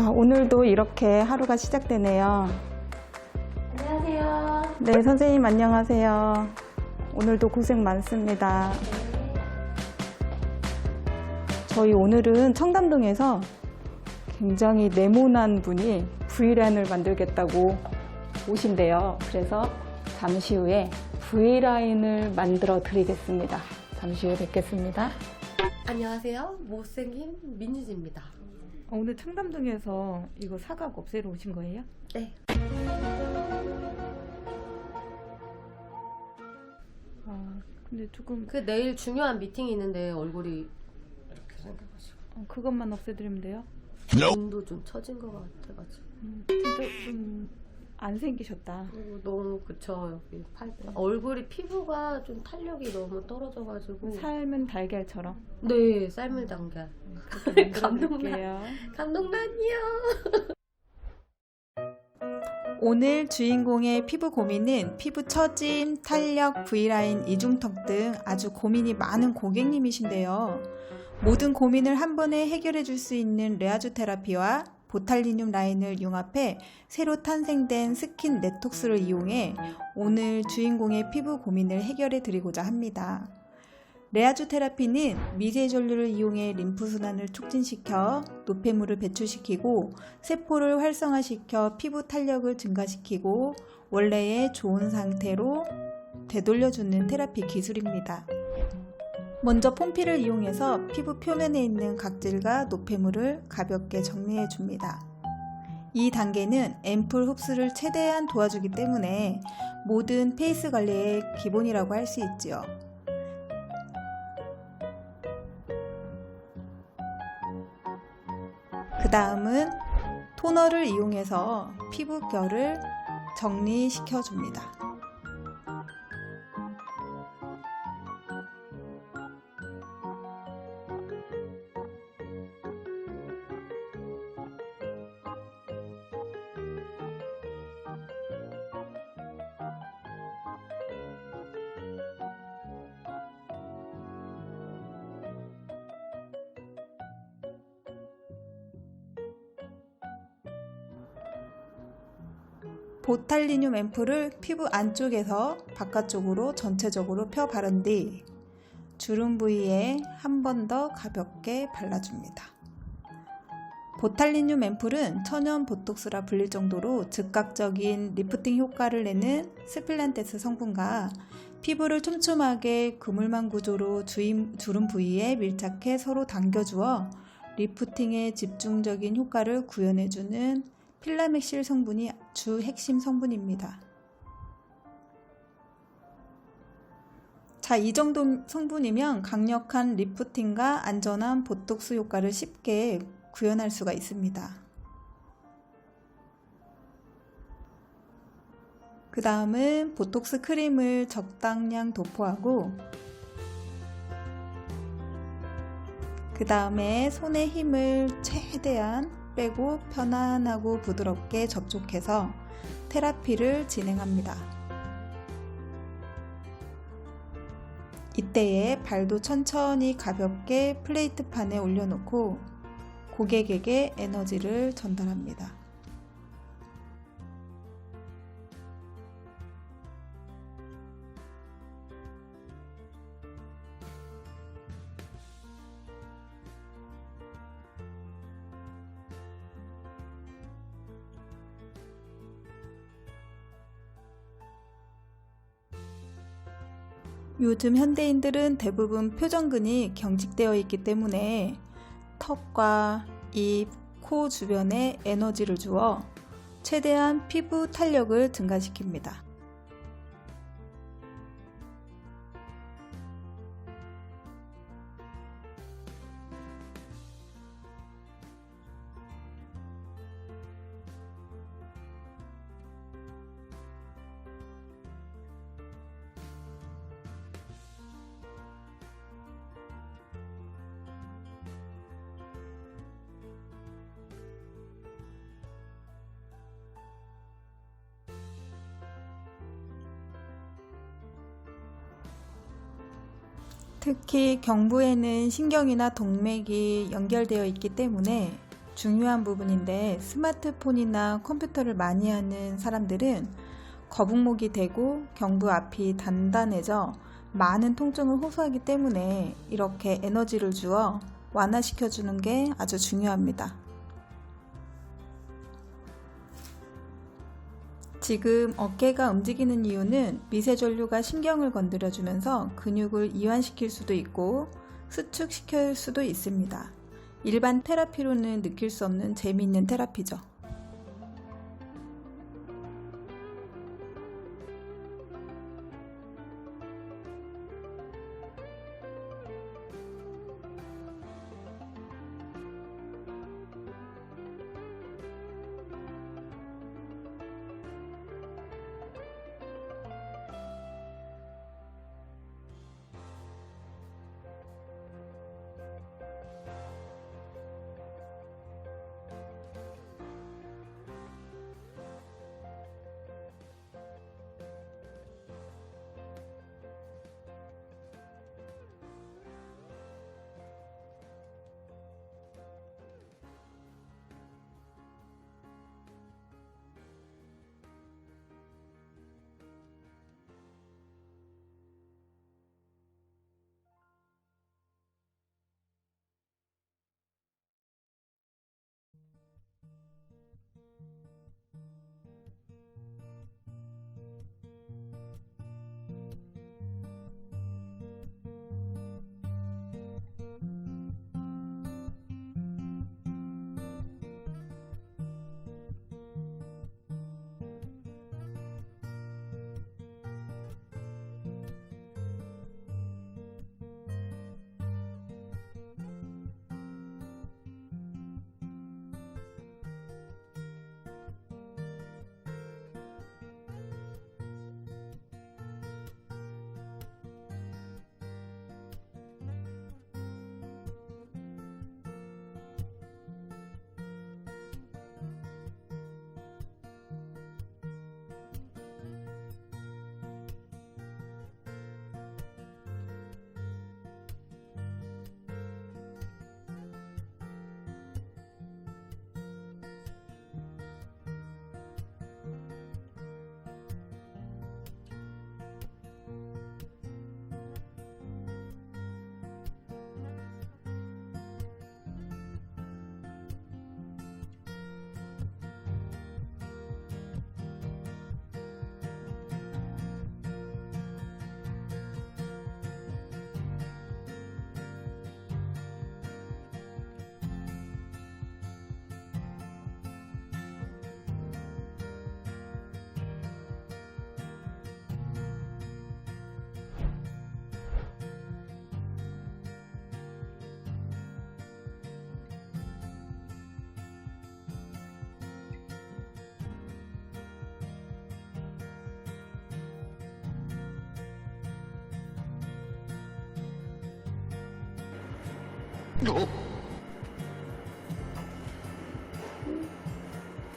아, 오늘도 이렇게 하루가 시작되네요. 안녕하세요. 네, 선생님 안녕하세요. 오늘도 고생 많습니다. 저희 오늘은 청담동에서 굉장히 네모난 분이 V라인을 만들겠다고 오신대요. 그래서 잠시 후에 V라인을 만들어 드리겠습니다. 잠시 후에 뵙겠습니다. 안녕하세요. 못생긴 민유지입니다. 오늘 청담동에서 이거 사각 없애러 오신 거예요? 네. 아, 근데 조금 그 내일 중요한 미팅이 있는데 얼굴이 이렇게 생겨가지고 어, 그것만 없애드리면 돼요? 눈도 좀 처진 것 같아가지고 음, 진짜 좀 안 생기셨다. 그리고 너무 그쵸 여기 팔 얼굴이 피부가 좀 탄력이 너무 떨어져가지고 삶은 달걀처럼. 네 그렇게 감동나. 만들어드릴게요. 감동란이요. 오늘 주인공의 피부 고민은 피부 처짐, 탄력, V라인, 이중턱 등 아주 고민이 많은 고객님이신데요. 모든 고민을 한 번에 해결해 줄 수 있는 레아주 테라피와 보탈리늄 라인을 융합해 새로 탄생된 스킨 네톡스를 이용해 오늘 주인공의 피부 고민을 해결해 드리고자 합니다. 레아주 테라피는 미세 전류를 이용해 림프 순환을 촉진시켜 노폐물을 배출시키고 세포를 활성화시켜 피부 탄력을 증가시키고 원래의 좋은 상태로 되돌려주는 테라피 기술입니다. 먼저 폼피를 이용해서 피부 표면에 있는 각질과 노폐물을 가볍게 정리해 줍니다. 이 단계는 앰플 흡수를 최대한 도와주기 때문에 모든 페이스 관리의 기본이라고 할 수 있지요. 그 다음은 토너를 이용해서 피부결을 정리시켜 줍니다. 보탈리늄 앰플을 피부 안쪽에서 바깥쪽으로 전체적으로 펴 바른 뒤 주름 부위에 한 번 더 가볍게 발라줍니다. 보탈리늄 앰플은 천연 보톡스라 불릴 정도로 즉각적인 리프팅 효과를 내는 스필란테스 성분과 피부를 촘촘하게 그물망 구조로 주임, 주름 부위에 밀착해 서로 당겨주어 리프팅에 집중적인 효과를 구현해주는 필라맥실 성분이 주 핵심 성분입니다. 자, 이 정도 성분이면 강력한 리프팅과 안전한 보톡스 효과를 쉽게 구현할 수가 있습니다. 그 다음은 보톡스 크림을 적당량 도포하고 그 다음에 손의 힘을 최대한 빼고 편안하고 부드럽게 접촉해서 테라피를 진행합니다. 이때에 발도 천천히 가볍게 플레이트판에 올려놓고 고객에게 에너지를 전달합니다. 요즘 현대인들은 대부분 표정근이 경직되어 있기 때문에 턱과 입, 코 주변에 에너지를 주어 최대한 피부 탄력을 증가시킵니다. 특히 경부에는 신경이나 동맥이 연결되어 있기 때문에 중요한 부분인데 스마트폰이나 컴퓨터를 많이 하는 사람들은 거북목이 되고 경부 앞이 단단해져 많은 통증을 호소하기 때문에 이렇게 에너지를 주어 완화시켜주는 게 아주 중요합니다. 지금 어깨가 움직이는 이유는 미세전류가 신경을 건드려주면서 근육을 이완시킬 수도 있고 수축시킬 수도 있습니다. 일반 테라피로는 느낄 수 없는 재미있는 테라피죠.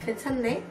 괜찮네?